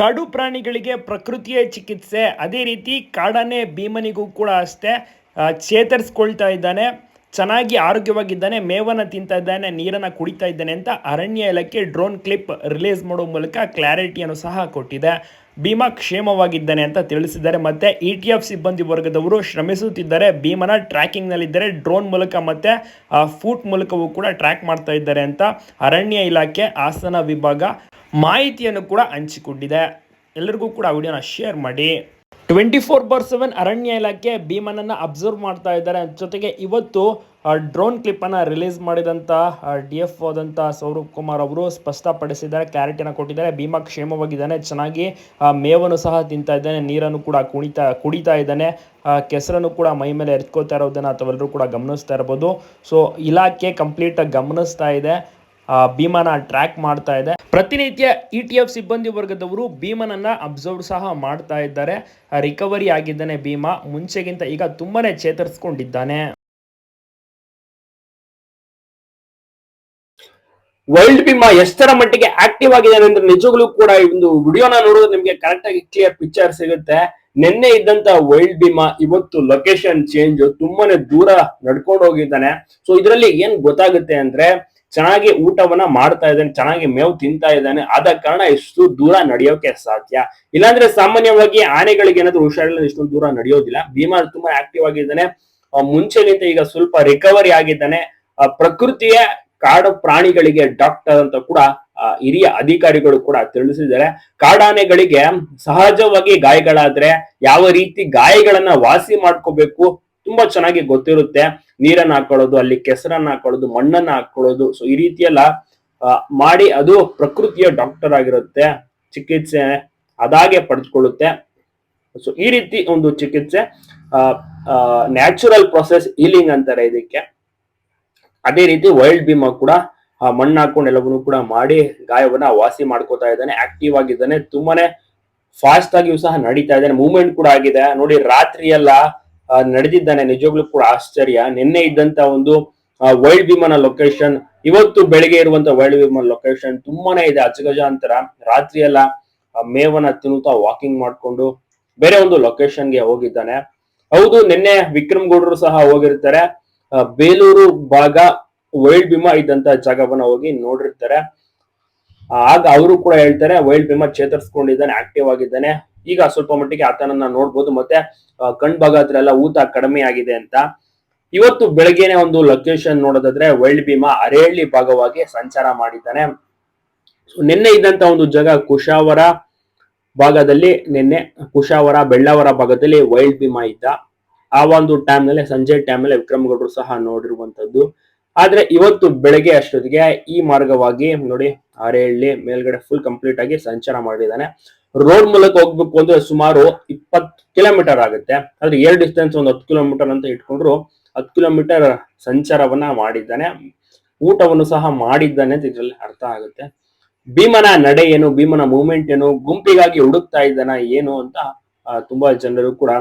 ಕಾಡು ಪ್ರಾಣಿಗಳಿಗೆ ಪ್ರಕೃತಿಯ ಚಿಕಿತ್ಸೆ, ಅದೇ ರೀತಿ ಕಾಡಾನೆ ಭೀಮನಿಗೂ ಕೂಡ ಅಷ್ಟೇ ಚೇತರಿಸ್ಕೊಳ್ತಾ ಇದ್ದಾನೆ, ಚೆನ್ನಾಗಿ ಆರೋಗ್ಯವಾಗಿದ್ದಾನೆ, ಮೇವನ್ನು ತಿಂತಾ ಇದ್ದಾನೆ, ನೀರನ್ನು ಕುಡಿತಾ ಇದ್ದಾನೆ ಅಂತ ಅರಣ್ಯ ಇಲಾಖೆ ಡ್ರೋನ್ ಕ್ಲಿಪ್ ರಿಲೀಸ್ ಮಾಡೋ ಮೂಲಕ ಕ್ಲಾರಿಟಿಯನ್ನು ಸಹ ಕೊಟ್ಟಿದೆ. ಭೀಮಾ ಕ್ಷೇಮವಾಗಿದ್ದಾನೆ ಅಂತ ತಿಳಿಸಿದ್ದಾರೆ. ಮತ್ತೆ ಇ ಟಿ ಎಫ್ ಸಿಬ್ಬಂದಿ ವರ್ಗದವರು ಶ್ರಮಿಸುತ್ತಿದ್ದಾರೆ. ಭೀಮನ ಟ್ರ್ಯಾಕಿಂಗ್ನಲ್ಲಿದ್ದಾರೆ ಡ್ರೋನ್ ಮೂಲಕ ಮತ್ತೆ ಫೂಟ್ ಮೂಲಕವೂ ಕೂಡ ಟ್ರ್ಯಾಕ್ ಮಾಡ್ತಾ ಇದ್ದಾರೆ ಅಂತ ಅರಣ್ಯ ಇಲಾಖೆ, ಹಾಸನ ವಿಭಾಗ ಮಾಹಿತಿಯನ್ನು ಕೂಡ ಹಂಚಿಕೊಂಡಿದೆ. ಎಲ್ಲರಿಗೂ ಕೂಡ ವಿಡಿಯೋನ ಶೇರ್ ಮಾಡಿ. ಟ್ವೆಂಟಿ ಫೋರ್ ಬಾರ್ ಸೆವೆನ್ ಅರಣ್ಯ ಇಲಾಖೆ ಭೀಮನನ್ನು ಅಬ್ಸರ್ವ್ ಮಾಡ್ತಾ ಇದ್ದಾರೆ. ಜೊತೆಗೆ ಇವತ್ತು ಡ್ರೋನ್ ಕ್ಲಿಪ್ಪನ್ನು ರಿಲೀಸ್ ಮಾಡಿದಂಥ ಡಿ ಎಫ್ ಆದಂಥ ಸೌರಭ್ ಕುಮಾರ್ ಅವರು ಸ್ಪಷ್ಟಪಡಿಸಿದ್ದಾರೆ. ಕ್ಲಾರಿಟಿನ ಕೊಟ್ಟಿದ್ದಾರೆ. ಭೀಮ ಕ್ಷೇಮವಾಗಿದ್ದಾನೆ, ಚೆನ್ನಾಗಿ ಮೇವನ್ನು ಸಹ ತಿಂತಾ ಇದ್ದಾನೆ, ನೀರನ್ನು ಕೂಡ ಕುಣಿತಾ, ಕುಡಿತಾ ಇದ್ದಾನೆ. ಕೆಸರನ್ನು ಕೂಡ ಮೈ ಮೇಲೆ ಎತ್ಕೋತಾ ಇರೋದನ್ನು ಎಲ್ಲರೂ ಕೂಡ ಗಮನಿಸ್ತಾ ಇರ್ಬೋದು. ಸೊ ಇಲಾಖೆ ಕಂಪ್ಲೀಟ್ ಗಮನಿಸ್ತಾ ಇದೆ. ಭೀಮನ ಟ್ರ್ಯಾಕ್ ಮಾಡ್ತಾ ಇದೆ. ಪ್ರತಿನಿತ್ಯ ಇ ಟಿ ಎಫ್ ಸಿಬ್ಬಂದಿ ವರ್ಗದವರು ಭೀಮನನ್ನ ಅಬ್ಸರ್ವ್ ಸಹ ಮಾಡ್ತಾ ಇದ್ದಾರೆ. ರಿಕವರಿ ಆಗಿದ್ದಾನೆ ಭೀಮಾ. ಮುಂಚೆಗಿಂತ ಈಗ ತುಂಬಾನೇ ಚೇತರಿಸ್ಕೊಂಡಿದ್ದಾನೆ. ವೈಲ್ಡ್ ಭೀಮಾ ಎಷ್ಟರ ಮಟ್ಟಿಗೆ ಆಕ್ಟಿವ್ ಆಗಿದೆ ಅಂದ್ರೆ ನಿಜಗಳು ಕೂಡ ಈ ಒಂದು ವಿಡಿಯೋನ ನೋಡೋದು ನಿಮ್ಗೆ ಕರೆಕ್ಟ್ ಆಗಿ ಕ್ಲಿಯರ್ ಪಿಕ್ಚರ್ ಸಿಗುತ್ತೆ. ನಿನ್ನೆ ಇದ್ದಂತ ವೈಲ್ಡ್ ಭೀಮಾ ಇವತ್ತು ಲೊಕೇಶನ್ ಚೇಂಜ್ ತುಂಬಾನೇ ದೂರ ನಡ್ಕೊಂಡು ಹೋಗಿದ್ದಾನೆ. ಸೊ ಇದರಲ್ಲಿ ಏನ್ ಗೊತ್ತಾಗುತ್ತೆ ಅಂದ್ರೆ ಚೆನ್ನಾಗಿ ಊಟವನ್ನ ಮಾಡ್ತಾ ಇದ್ದಾನೆ, ಚೆನ್ನಾಗಿ ಮೇವು ತಿಂತಾ ಇದ್ದಾನೆ, ಆದ ಕಾರಣ ಇಷ್ಟು ದೂರ ನಡೆಯೋಕೆ ಸಾಧ್ಯ. ಇಲ್ಲಾಂದ್ರೆ ಸಾಮಾನ್ಯವಾಗಿ ಆನೆಗಳಿಗೆ ಏನಾದ್ರು ಹುಷಾರಿಲ್ಲ ಇಷ್ಟೊಂದು ದೂರ ನಡೆಯೋದಿಲ್ಲ. ಭೀಮಾ ತುಂಬಾ ಆಕ್ಟಿವ್ ಆಗಿದ್ದಾನೆ. ಮುಂಚೆಗಿಂತ ಈಗ ಸ್ವಲ್ಪ ರಿಕವರಿ ಆಗಿದ್ದಾನೆ. ಪ್ರಕೃತಿಯ ಕಾಡು ಪ್ರಾಣಿಗಳಿಗೆ ಡಾಕ್ಟರ್ ಅಂತ ಕೂಡ ಹಿರಿಯ ಅಧಿಕಾರಿಗಳು ಕೂಡ ತಿಳಿಸಿದ್ದಾರೆ. ಕಾಡಾನೆಗಳಿಗೆ ಸಹಜವಾಗಿ ಗಾಯಗಳಾದ್ರೆ ಯಾವ ರೀತಿ ಗಾಯಗಳನ್ನ ವಾಸಿ ಮಾಡ್ಕೋಬೇಕು ತುಂಬಾ ಚೆನ್ನಾಗಿ ಗೊತ್ತಿರುತ್ತೆ. ನೀರನ್ನ ಹಾಕೊಳ್ಳೋದು ಅಲ್ಲಿ ಕೆಸರನ್ನ ಹಾಕೊಳ್ಳೋದು ಮಣ್ಣನ್ನ ಹಾಕೊಳ್ಳೋದು. ಸೊ ಈ ರೀತಿಯೆಲ್ಲ ಮಾಡಿ ಅದು ಪ್ರಕೃತಿಯ ಡಾಕ್ಟರ್ ಆಗಿರುತ್ತೆ. ಚಿಕಿತ್ಸೆ ಅದಾಗೆ ಪಡೆದುಕೊಳ್ಳುತ್ತೆ. ಸೊ ಈ ರೀತಿ ಒಂದು ಚಿಕಿತ್ಸೆ ನ್ಯಾಚುರಲ್ ಪ್ರೊಸೆಸ್ ಹೀಲಿಂಗ್ ಅಂತಾರೆ ಇದಕ್ಕೆ. ಅದೇ ರೀತಿ ವೈಲ್ಡ್ ಭೀಮಾ ಕೂಡ ಮಣ್ಣು ಹಾಕೊಂಡು ಎಲ್ಲವನ್ನೂ ಕೂಡ ಮಾಡಿ ಗಾಯವನ್ನ ವಾಸಿ ಮಾಡ್ಕೋತಾ ಇದ್ದಾನೆ. ಆಕ್ಟಿವ್ ಆಗಿದ್ದಾನೆ. ತುಂಬಾನೇ ಫಾಸ್ಟ್ ಆಗಿಯೂ ಸಹ ನಡೀತಾ ಇದ್ದಾನೆ. ಮೂವ್ಮೆಂಟ್ ಕೂಡ ಆಗಿದೆ. ನೋಡಿ ರಾತ್ರಿ ಎಲ್ಲ ಆ, ನಡೆದಿದ್ದಾನೆ. ನಿಜವಾಗ್ಲೂ ಕೂಡ ಆಶ್ಚರ್ಯ. ನಿನ್ನೆ ಇದ್ದಂತ ಒಂದು ವೈಲ್ಡ್ ವಿಮಾನ ಲೊಕೇಶನ್ ಇವತ್ತು ಬೆಳಿಗ್ಗೆ ಇರುವಂತ ವೈಲ್ಡ್ ವಿಮಾನ ಲೊಕೇಶನ್ ತುಂಬಾನೇ ಇದೆ. ಅಜಗಜಾಂತರ ರಾತ್ರಿ ಎಲ್ಲ ಮೇವನ ತಿನ್ನುತ್ತಾ ವಾಕಿಂಗ್ ಮಾಡ್ಕೊಂಡು ಬೇರೆ ಒಂದು ಲೊಕೇಶನ್ಗೆ ಹೋಗಿದ್ದಾನೆ. ಹೌದು, ನಿನ್ನೆ ವಿಕ್ರಮ್ ಗೌಡರು ಸಹ ಹೋಗಿರ್ತಾರೆ. ಬೇಲೂರು ಭಾಗ ವೈಲ್ಡ್ ಭೀಮಾ ಇದ್ದಂತ ಜಾಗವನ್ನ ಹೋಗಿ ನೋಡಿರ್ತಾರೆ. ಆಗ ಅವರು ಕೂಡ ಹೇಳ್ತಾರೆ ವೈಲ್ಡ್ ಭೀಮಾ ಚೇತರಿಸ್ಕೊಂಡಿದ್ದಾನೆ ಆಕ್ಟಿವ್ ಆಗಿದ್ದಾನೆ. ಈಗ ಸ್ವಲ್ಪ ಮಟ್ಟಿಗೆ ಆತನನ್ನ ನೋಡ್ಬೋದು ಮತ್ತೆ ಆ, ಕಣ್ ಭಾಗ ಹತ್ರ ಊತ ಕಡಿಮೆ ಆಗಿದೆ ಅಂತ. ಇವತ್ತು ಬೆಳಗ್ಗೆನೆ ಒಂದು ಲೊಕೇಶನ್ ನೋಡೋದಾದ್ರೆ ವೈಲ್ಡ್ ಭೀಮಾ ಅರೇಹಳ್ಳಿ ಭಾಗವಾಗಿ ಸಂಚಾರ ಮಾಡಿದ್ದಾನೆ. ನಿನ್ನೆ ಇದ್ದಂತ ಒಂದು ಜಾಗ ಕುಶಾವರ ಭಾಗದಲ್ಲಿ ನಿನ್ನೆ ಕುಶಾವರ ಬೆಳ್ಳಾವರ ಭಾಗದಲ್ಲಿ ವೈಲ್ಡ್ ಭೀಮಾ ಇದ್ದ. ಆ ಒಂದು ಟೈಮ್ನಲ್ಲಿ ಸಂಜೆ ಟೈಮ್ನಲ್ಲಿ ವಿಕ್ರಮ್ ಗೌಡ್ರು ಸಹ ನೋಡಿರುವಂತದ್ದು. ಆದ್ರೆ ಇವತ್ತು ಬೆಳಗ್ಗೆ ಅಷ್ಟೊತ್ತಿಗೆ ಈ ಮಾರ್ಗವಾಗಿ ನೋಡಿ ಅರೇಹಳ್ಳಿ ಮೇಲ್ಗಡೆ ಫುಲ್ ಕಂಪ್ಲೀಟ್ ಆಗಿ ಸಂಚಾರ ಮಾಡಿದ್ದಾನೆ. ರೋಡ್ ಮೂಲಕ ಹೋಗ್ಬೇಕು ಅಂದ್ರೆ ಸುಮಾರು ಇಪ್ಪತ್ತು ಕಿಲೋಮೀಟರ್ ಆಗುತ್ತೆ. ಆದ್ರೆ ಏರ್ ಡಿಸ್ಟೆನ್ಸ್ ಒಂದು ಹತ್ತು ಕಿಲೋಮೀಟರ್ ಅಂತ ಇಟ್ಕೊಂಡ್ರು ಹತ್ತು ಕಿಲೋಮೀಟರ್ ಸಂಚಾರವನ್ನ ಮಾಡಿದ್ದಾನೆ. ಊಟವನ್ನು ಸಹ ಮಾಡಿದ್ದಾನೆ ಅಂತ ಇದ್ರಲ್ಲಿ ಅರ್ಥ ಆಗುತ್ತೆ. ಭೀಮನ ನಡೆ ಏನು, ಭೀಮನ ಮೂವ್ಮೆಂಟ್ ಏನು, ಗುಂಪಿಗಾಗಿ ಹುಡುಕ್ತಾ ಇದ್ದಾನ ಏನು ಅಂತ ತುಂಬಾ ಜನರು ಕೂಡ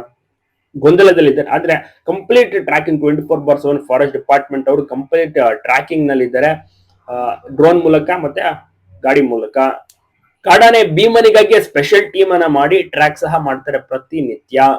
ಗೊಂದಲದಲ್ಲಿದ್ದಾರೆ. ಆದ್ರೆ complete tracking twenty four bar seven forest department ಅವರು ಕಂಪ್ಲೀಟ್ ಟ್ರ್ಯಾಕಿಂಗ್ನಲ್ಲಿ ಇದ್ದಾರೆ ಡ್ರೋನ್ ಮೂಲಕ ಮತ್ತೆ ಗಾಡಿ ಮೂಲಕ. ಕಾಡಾನೆ ಭೀಮನಿಗಾಗಿ ಸ್ಪೆಷಲ್ ಟೀಮ್ ಅನ್ನ ಮಾಡಿ ಟ್ರ್ಯಾಕ್ ಸಹ ಮಾಡ್ತಾರೆ ಪ್ರತಿನಿತ್ಯ.